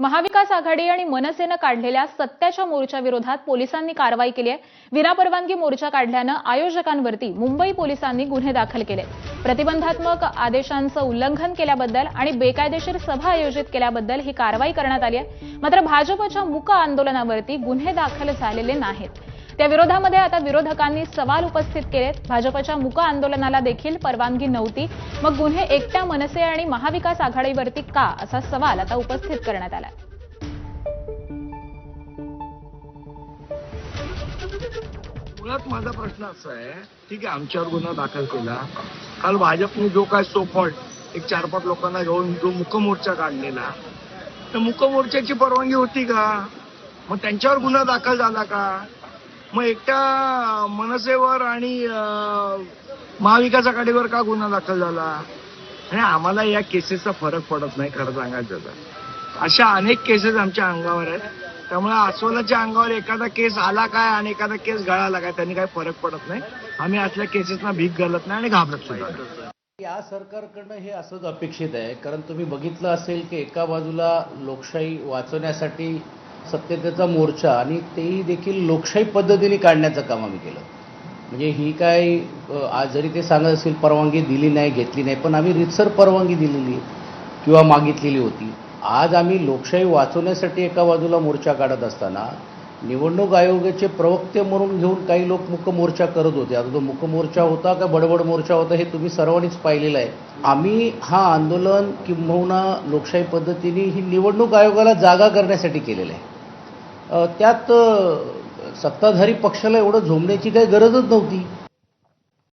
महाविकास आघाडी आणि मनसेनं काढलेल्या सत्याच्या मोर्चा विरोधात पोलिसांनी कारवाई केली आहे. विनापरवानगी मोर्चा काढल्यानं आयोजकांवरती मुंबई पोलिसांनी गुन्हे दाखल केले प्रतिबंधात्मक आदेशांचं उल्लंघन केल्याबद्दल आणि बेकायदेशीर सभा आयोजित केल्याबद्दल ही कारवाई करण्यात आली आहे. मात्र भाजपच्या मुक आंदोलनावरती गुन्हे दाखल झालेले नाहीत. त्या विरोधामध्ये आता विरोधकांनी सवाल उपस्थित केलेत. भाजपच्या मुक आंदोलनाला देखील परवानगी नव्हती. मग गुन्हे एकट्या मनसे आणि महाविकास आघाडीवरती का असा सवाल आता उपस्थित करण्यात आला मुळात माझा प्रश्न असा आहे ठीक आहे आमच्यावर गुन्हा दाखल केला. काल भाजपने जो काय सोफॉल्ट एक चार पाच लोकांना घेऊन जो मुकमोर्चा काढलेला तर मुकमोर्चाची परवानगी होती का? मग त्यांच्यावर गुन्हा दाखल झाला का? मग एकट्या मनसेवर आणि महाविकास आघाडीवर का गुन्हा दाखल झाला? आणि आम्हाला या केसेसचा फरक पडत नाही खरं सांगायचं तर. अशा अनेक केसेस आमच्या अंगावर आहेत. त्यामुळे अस्वलाच्या अंगावर एखादा केस आला काय आणि एखादा केस गळाला काय त्यांनी काही फरक पडत नाही. आम्ही असल्या केसेसना भीक घालत नाही आणि घाबरत सुद्धा नाही. या सरकारकडनं हे असंच अपेक्षित आहे. कारण तुम्ही बघितलं असेल की एका बाजूला लोकशाही वाचवण्यासाठी सत्यतेचा मोर्चा आणि तेही देखील लोकशाही पद्धतीने काढण्याचं काम आम्ही केलं. म्हणजे ही काय आज जरी ते सांगत असेल परवानगी दिली नाही घेतली नाही पण आम्ही रितसर परवानगी दिलेली किंवा मागितलेली होती. आज आम्ही लोकशाही वाचवण्यासाठी एका बाजूला मोर्चा काढत असताना निवडणूक आयोगाचे प्रवक्ते म्हणून घेऊन काही लोक मुक मोर्चा करत होते. आता तो मुखमोर्चा होता का बडबड मोर्चा होता हे तुम्ही सर्वांनीच पाहिलेलं आहे. आम्ही हा आंदोलन किंबहुना लोकशाही पद्धतीने ही निवडणूक आयोगाला जागा करण्यासाठी केलेलं आहे. त्यात सत्ताधारी पक्षाला एवढं झोंबण्याची काही गरजच नव्हती.